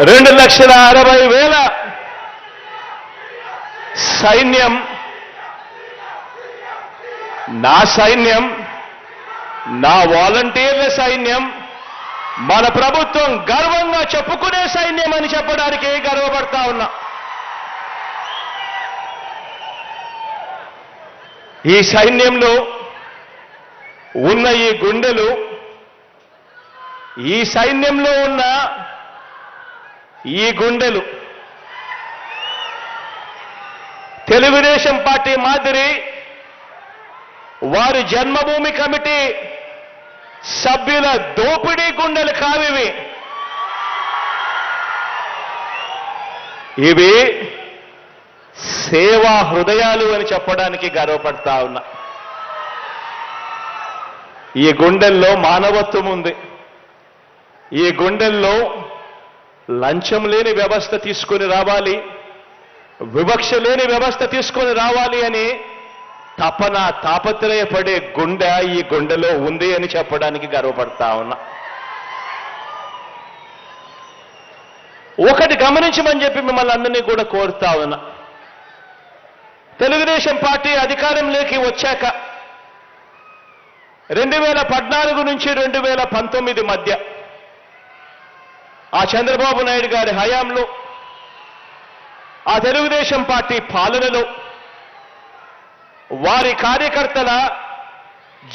రెండు లక్షల అరవై వేల సైన్యం నా సైన్యం నా వాలంటీర్ల సైన్యం మన ప్రభుత్వం గర్వంగా చెప్పుకునే సైన్యం అని చెప్పడానికి గర్వపడతా ఉన్నా. ఈ సైన్యంలో ఉన్న ఈ గుండెలు ఈ సైన్యంలో ఉన్న ఈ గుండెలు. తెలుగుదేశం పార్టీ మాదిరి వారి జన్మభూమి కమిటీ సభ్యుల దోపిడీ గుండెలు కావివి. ఇవి సేవా హృదయాలు అని చెప్పడానికి గర్వపడతా ఉన్నా. ఈ గుండెల్లో మానవత్వం ఉంది. ఈ గుండెల్లో లంచం లేని వ్యవస్థ తీసుకొని రావాలి వివక్ష లేని వ్యవస్థ తీసుకొని రావాలి అని తపన తాపత్రయపడే గుండె ఈ గుండెలో ఉంది అని చెప్పడానికి గర్వపడతా ఉన్నా. ఒకటి గమనించమని చెప్పి మిమ్మల్ని అందరినీ కూడా కోరుతా ఉన్నా. తెలుగుదేశం పార్టీ అధికారంలోకి వచ్చాక రెండు వేల పద్నాలుగు నుంచి రెండు వేల పంతొమ్మిది మధ్య ఆ చంద్రబాబు నాయుడు గారి హయాంలో ఆ తెలుగుదేశం పార్టీ పాలనలో వారి కార్యకర్తల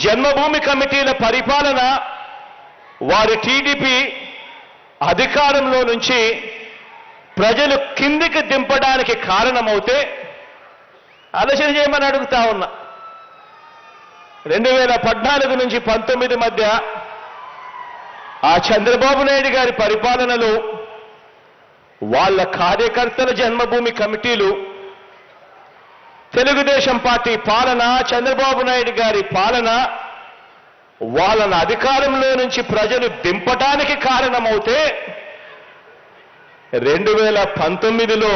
జన్మభూమి కమిటీల పరిపాలన వారి టీడీపీ అధికారంలో నుంచి ప్రజలు కిందికి దింపడానికి కారణమవుతే ఆలోచన చేయమని అడుగుతా ఉన్నా. రెండు వేల పద్నాలుగు నుంచి పంతొమ్మిది మధ్య ఆ చంద్రబాబు నాయుడు గారి పరిపాలనలో వాళ్ళ కార్యకర్తల జన్మభూమి కమిటీలు తెలుగుదేశం పార్టీ పాలన చంద్రబాబు నాయుడు గారి పాలన వాళ్ళను అధికారంలో నుంచి ప్రజలు దింపడానికి కారణమవుతే రెండు వేల పంతొమ్మిదిలో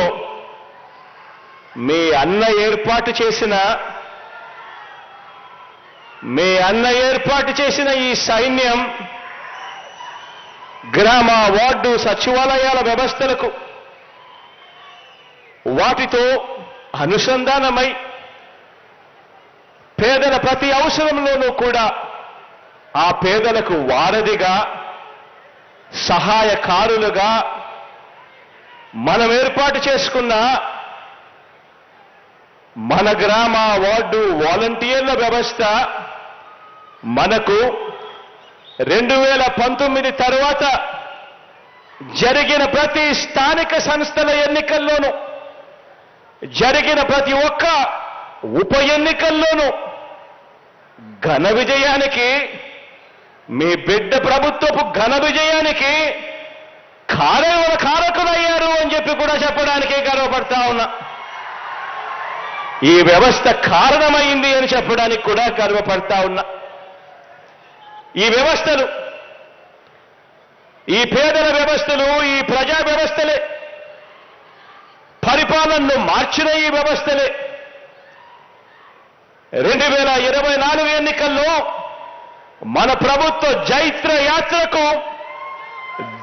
మీ అన్న ఏర్పాటు చేసిన మీ అన్న ఏర్పాటు చేసిన ఈ సైన్యం గ్రామ వార్డు సచివాలయాల వ్యవస్థలకు వాటితో అనుసంధానమై పేదల ప్రతి అవసరంలోనూ కూడా ఆ పేదలకు వారధిగా సహాయకారులుగా మనం ఏర్పాటు చేసుకున్న మన గ్రామ వార్డు వాలంటీర్ల వ్యవస్థ మనకు రెండు వేల పంతొమ్మిది తరువాత జరిగిన ప్రతి స్థానిక సంస్థల ఎన్నికల్లోనూ జరిగిన ప్రతి ఒక్క ఉప ఎన్నికల్లోనూ ఘన విజయానికి మీ బిడ్డ ప్రభుత్వపు ఘన విజయానికి కారణ కారకులయ్యారు అని చెప్పి కూడా చెప్పడానికి గర్వపడతా ఉన్నా. ఈ వ్యవస్థ కారణమైంది అని చెప్పడానికి కూడా గర్వపడతా ఉన్నా. ఈ వ్యవస్థలు ఈ పేదల వ్యవస్థలు ఈ ప్రజా వ్యవస్థలే. పరిపాలనను మార్చిన ఈ వ్యవస్థలే. రెండు వేల ఇరవై నాలుగు ఎన్నికల్లో మన ప్రభుత్వ జైత్ర యాత్రకు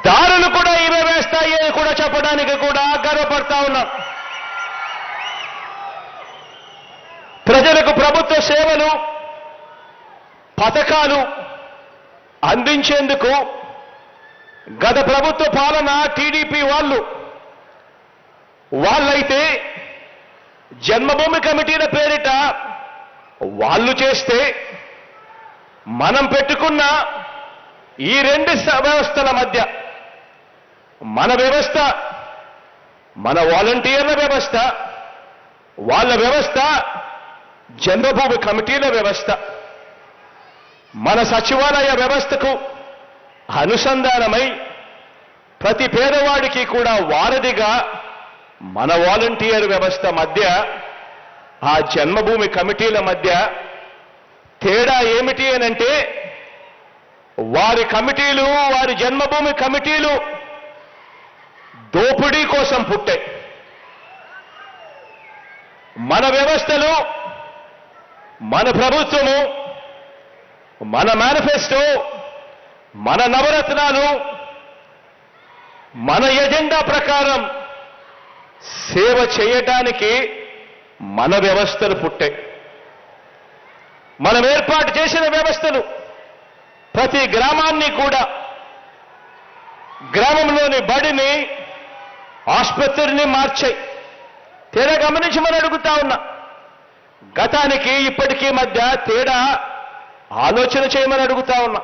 దారులు కూడా ఇవే వేస్తాయి అని కూడా చెప్పడానికి కూడా గర్వపడతా ఉన్నాం. ప్రజలకు ప్రభుత్వ సేవలు పథకాలు అందించేందుకు గత ప్రభుత్వ పాలన టీడీపీ వాళ్ళు వాళ్ళైతే జన్మభూమి కమిటీల పేరిట వాళ్ళు చేస్తే మనం పెట్టుకున్న ఈ రెండు వ్యవస్థల మధ్య మన వ్యవస్థ మన వాలంటీర్ల వ్యవస్థ వాళ్ళ వ్యవస్థ జన్మభూమి కమిటీల వ్యవస్థ. మన సచివాలయ వ్యవస్థకు అనుసంధానమై ప్రతి పేదవాడికి కూడా వారధిగా మన వాలంటీర్ వ్యవస్థ మధ్య ఆ జన్మభూమి కమిటీల మధ్య తేడా ఏమిటి అనంటే వారి కమిటీలు వారి జన్మభూమి కమిటీలు దోపిడీ కోసం పుట్టాయి. మన వ్యవస్థలు మన ప్రభుత్వము మన మేనిఫెస్టో మన నవరత్నాలు మన ఎజెండా ప్రకారం సేవ చేయటానికి మన వ్యవస్థలు పుట్టాయి మనం ఏర్పాటు చేసిన వ్యవస్థలు ప్రతి గ్రామాన్ని కూడా గ్రామంలోని బడిని ఆసుపత్రిని మార్చాయి. తేడా గమనించి మనం అడుగుతా ఉన్నా. గతానికి ఇప్పటికీ మధ్య తేడా ఆలోచన చేయమని అడుగుతా ఉన్నా.